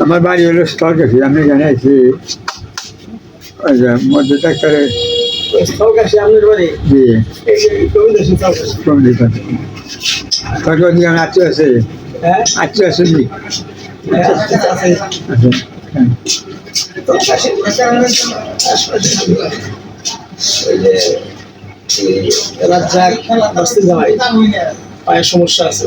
আমার বাড়ি হলো স্থল কাছে আমি এখানে আছি। মধ্যে স্থলকাশি স্থলকাশি। আত্মীয় আছে। হ্যাঁ? আত্মীয় আছে হ্যাঁ, আছে। আছে হ্যাঁ। স্থলকাশি রাজ্জাক বস্তি জামাই পায়ের সমস্যা আছে।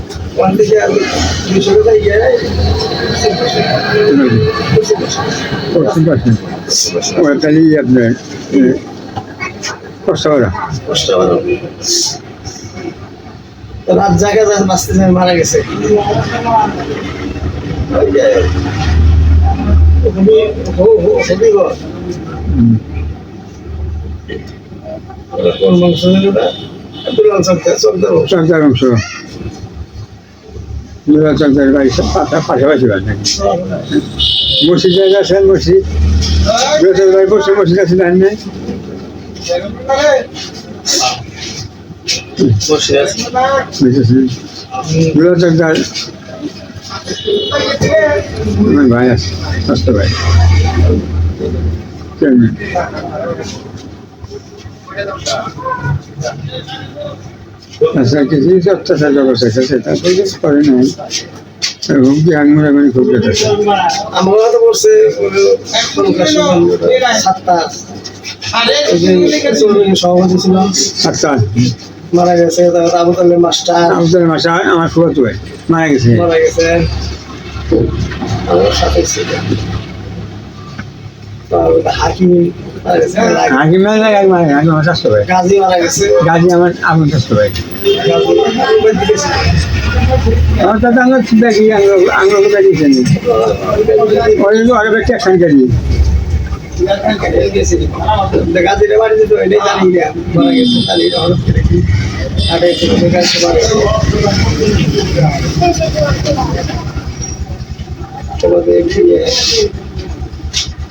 ওখান থেকে আমি দুশো টাকা ইয়ে তাহলে আপনার কষ্ট করা কষ্ট হবে রাত জায়গা যায় বাঁচতে মারা গেছে ওই যে হবি হো- হো-। কোন বংশ? দুলাল সরকার সরকার বংশ। চন্দ্রার অংশ দুরা চন্দ্রের বাড়ি সব পাতা পাশাপাশি বাড়ি মসজিদ জায়গা আছেন মসজিদ দুরা বাড়ি বসে মসজিদ আছে জানেন না বসে আছে বুঝেছেন দুরা ভাই আছে স্বাস্থ্য ভাই আচ্ছা কিছু অত্যাচার কিছু করে নাই। হুমকি খুব যেতেছে আমরা তো বলছে সাতটা। ওই যে চৌধুরী সভাপতি ছিলাম আচ্ছা। মারা গেছে তারপর আবু তালের মাস্টার। আমার ভাই মারা গেছে। মারা গেছে। আমার সাথে ছিল। তারপর হাকিম মারা গেছে আগে আমার স্বাস্থ্য ভাই গাজী মারা গেছে গাজি আমার আমার স্বাস্থ্য ভাই। আমার তো আঙুল দেখি আঙুল আঙুল দেখিয়েছেন ওই জন্য আগে ব্যক্তি একসাথে করি গাজীর বাড়িতে তো এটাই জানি না মারা গেছে তাহলে হঠাৎ করে কি কোনো গাছে মারা গেছে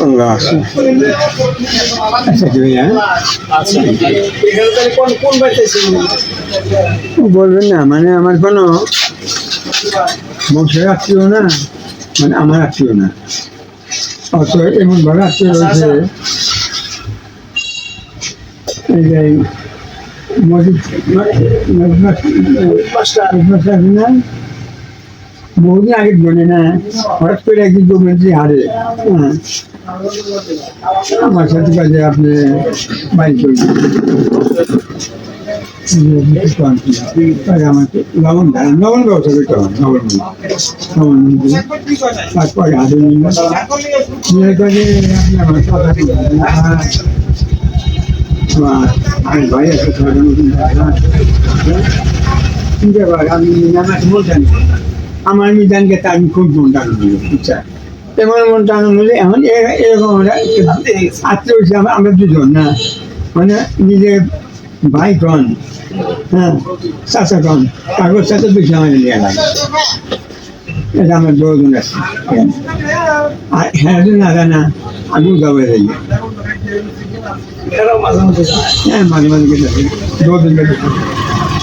আল্লাহ আচ্ছা কি ভাইয়া আচ্ছা। এখানে তাহলে কোন কোন বাড়িতে ছিল বলবেন না মানে আমার কোনো বংশের আত্মীয় না? মানে আমার আত্মীয় না। অত এমন ভাবে আত্মীয় রয়েছে এই যে এই মসজিদ মাস্টার না বহুদিন আগে বলে না, হঠাৎ করে একদিন গভর্নমেন্টে হারে। হ্যাঁ। আমার সাথে কাজে আপনি বাইক করবেন আমাকে লবণ লবণ ব্যবস্থা করতে হবে, লবণ লবণ তারপরে আমি আমার মিজানকে তার খুব মন টানো বুঝছেন এমন মন টানো বলে এখন এরকম আমরা আত্মীয় হচ্ছে আমরা আমরা দুজন না মানে নিজের ভাই কন হ্যাঁ চাচা কন কাগজ সাথে বেশি আমাদের নিয়ে লাগে এটা আমার দুজন আছে আর হ্যাঁ না জানা আমি যাই মাঝে হ্যাঁ মাঝে মাঝে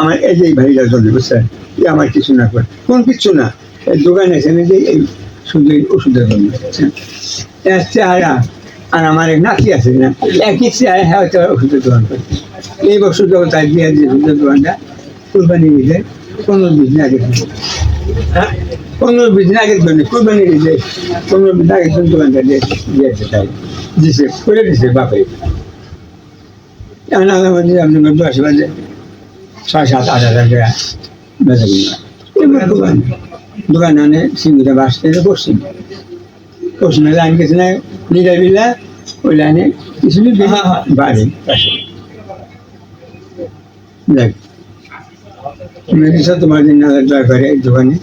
আমার এই যে এই ভাইটা চলবে বুঝছেন? এ আমার কিছু না করে। কোন কিছু না। এই দোকানে যে এই শুধু ওষুধের জন্য এর চেহারা আর আমার এক নাতি আছে না, একই চেহারা হ্যাঁ ওষুধের দোকান করে। এই বছর যখন তাই দিয়ে যে ওষুধের দোকানটা, কুরবানি দিলে পনেরো বিশ দিন আগে হ্যাঁ? পনেরো বিশ দিন আগের জন্য, কুরবানি দিলে পনেরো দিন আগের জন্য দোকানটা দিয়ে দিয়েছে তাই। দিছে করে দিছে বাপে এখন আমাদের আপনার দশ বাজে। ছয় সাত আট হাজার টাকা বেচা কিনা এবার দোকান দোকান আনে সিঙ্গুটা বাস থেকে পশ্চিম পশ্চিমে লাইন গেছে না নিরাবিলা ওই লাইনে কিছু হ্যাঁ, হ্যাঁ। বাড়ি পাশে দেখ তুমি কিছু তোমার দিন আলাদা দয়া করে এই দোকানে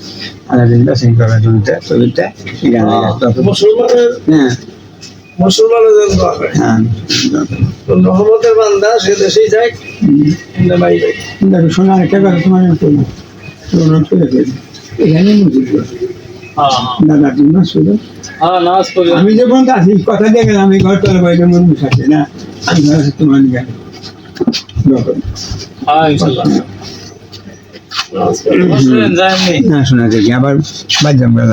মুসলমানের হ্যাঁ জন্য হ্যাঁ। রহমতের বান্দা সে দেশেই দেখো শোনা একটা কথা তোমার এখানে দাদা তুমি শুধু হ্যাঁ আমি যখন আছি কথা দিয়ে গেলাম আমি ঘর তোলা বাইরে মন বসাচ্ছে না? আমি তোমার না শোনা দেখি আবার বাদ যাম গেল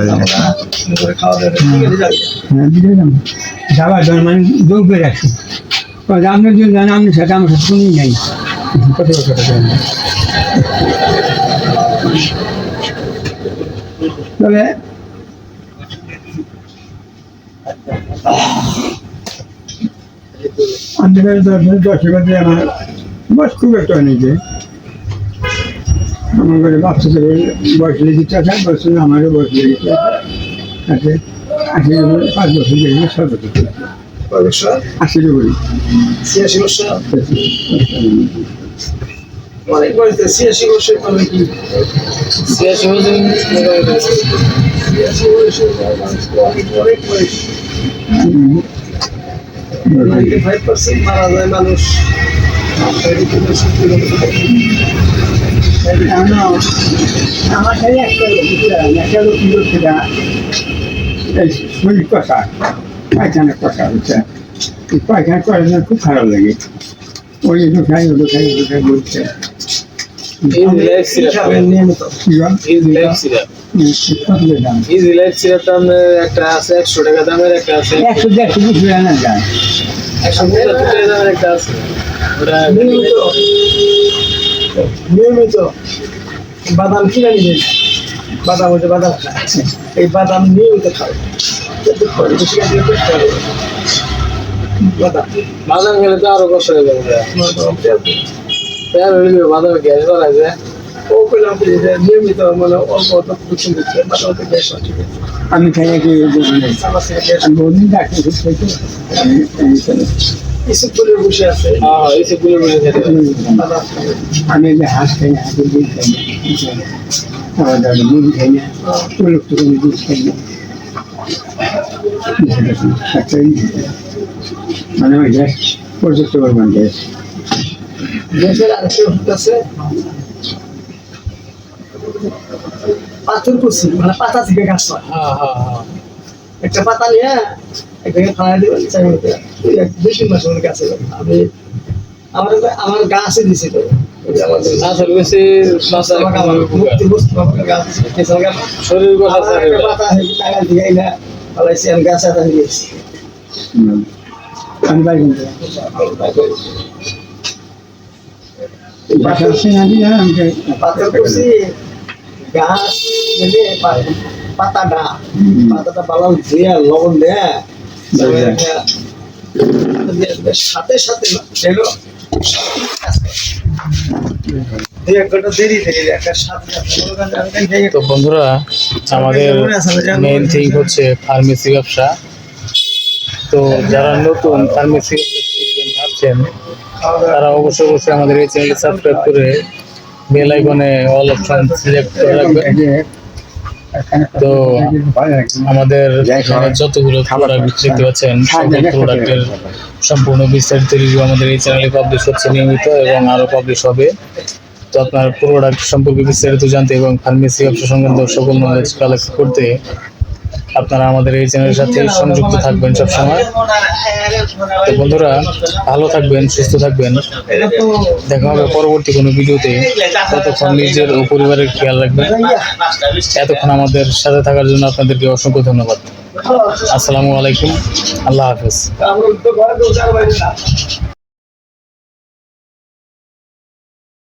করে খাওয়া দাওয়া করে ঠিক আছে, যাবে। হ্যাঁ বুঝে গেলাম যাবার জন্য মানে দৌড় করে রাখছি কারণ আপনার জন্য জানেন আপনার সাথে আমার সাথে শুনি নাই কত কথা কথা তবে অন্ধকার দর্শন দর্শক আমার বয়স খুব একটা নিচে আমার ঘরে বাচ্চা ছেলে বয়স লেগে টাকা বছর আমারও বয়স লেগে আছে আশি পাঁচ বছর সর্বোচ্চ কয় বছর? আশির উপরে। ছিয়াশি বছর? অনেক বয়স তো, ছিয়াশি বছর মানে কি? ছিয়াশি বছর মোটামুটি ছিয়াশি বছর অনেক অনেক বয়স নাইনটি ফাইভ পার্সেন্ট মারা যায় মানুষ। সত্যি। আমার খালি একটা একটা লোক কি না এই শরীর কষা পায়খানা কষা হচ্ছে এই পায়খানা করার জন্য খুব খারাপ লাগে ওই একটু খাই ওটা খাই ওটা খাই বলছে একটা আছে একশো টাকা দামের একটা আছে একশো নিয়মিত বাদাম কিনে নিবেন বাদাম হচ্ছে বাদাম খায়। এই বাদাম নিয়মিত খাবে। বাদাম। বাদাম খেলে তো আরও কষ্ট হয়ে যাবে। বাদাম গ্যাস বাড়ায় যায় নিয়মিত মানে অল্প অল্প গ্যাস আমি খাই আমি বহুদিন ডাক্তার করে বসে আছে। হ্যাঁ হ্যাঁ। বাদাম খাবে আমি যে হাঁস খাই না হাঁসের দুধ খাই না খাওয়া মুরগি খাই না লোক তো দুধ খাই না। মানে ওই গ্যাস পর্যাপ্ত পরিমাণ গ্যাস। গ্যাসের আরেকটা ওষুধ আছে। পাথর কুচি মানে পাতা থেকে গাছ হ্যাঁ। একটা পাতা নিয়ে একটাকে ফালাই দেবেন চাই মধ্যে ওই এক দুই তিন মাসের মধ্যে গাছে যাবে। আমি আমার আমার গাছে দিছি তো ওই যে আমাদের আসল বেশি বাঁচা আমাকে আমার মুক্তি বস্তু আমাকে গাছ দিছে কেঁচা গাছ শরীর কথা আমার একটা পাতা হেঁটে টাকা দিয়ে এনে ফালাইছি আমি গাছ আটা হয়ে গেছি আমি বাড়ি কিনতে বাসা আছে না দিয়ে আমাকে পাথর কুচি গাছ এনে পা- পাতাটা পাতাটা পালাও দিয়ে লবণ দেয়া তারপরে একটা- সাথে সাথে এলো। মনে তো বন্ধুরা আমাদের মেইন থিং হচ্ছে ফার্মেসি ব্যবসা। তো যারা নতুন ফার্মেসি ভাবছেন তারা অবশ্যই অবশ্যই আমাদের এই চ্যানেলটি সাবস্ক্রাইব করে বেল আইকনে অল অপশন সিলেক্ট করে রাখবেন। তো আমাদের এখানে যতগুলো প্রোডাক্ট দেখতে পাচ্ছেন সকল প্রোডাক্টের সম্পূর্ণ বিস্তারিত রিভিউ আমাদের এই চ্যানেলে পাবলিশ হচ্ছে নিয়মিত এবং আরও পাবলিশ হবে। তো আপনার প্রোডাক্ট সম্পর্কে বিস্তারিত জানতে এবং ফার্মেসি ব্যবসা সংক্রান্ত সকল নলেজ কালেক্ট করতে আপনারা আমাদের এই চ্যানেলের সাথে সংযুক্ত থাকবেন সবসময়। তো বন্ধুরা ভালো থাকবেন সুস্থ থাকবেন। দেখা হবে পরবর্তী কোনো ভিডিওতে। ততক্ষণ নিজের ও পরিবারের খেয়াল রাখবেন। এতক্ষণ আমাদের সাথে থাকার জন্য আপনাদেরকে অসংখ্য ধন্যবাদ। আসসালামু আলাইকুম। আল্লাহ হাফেজ।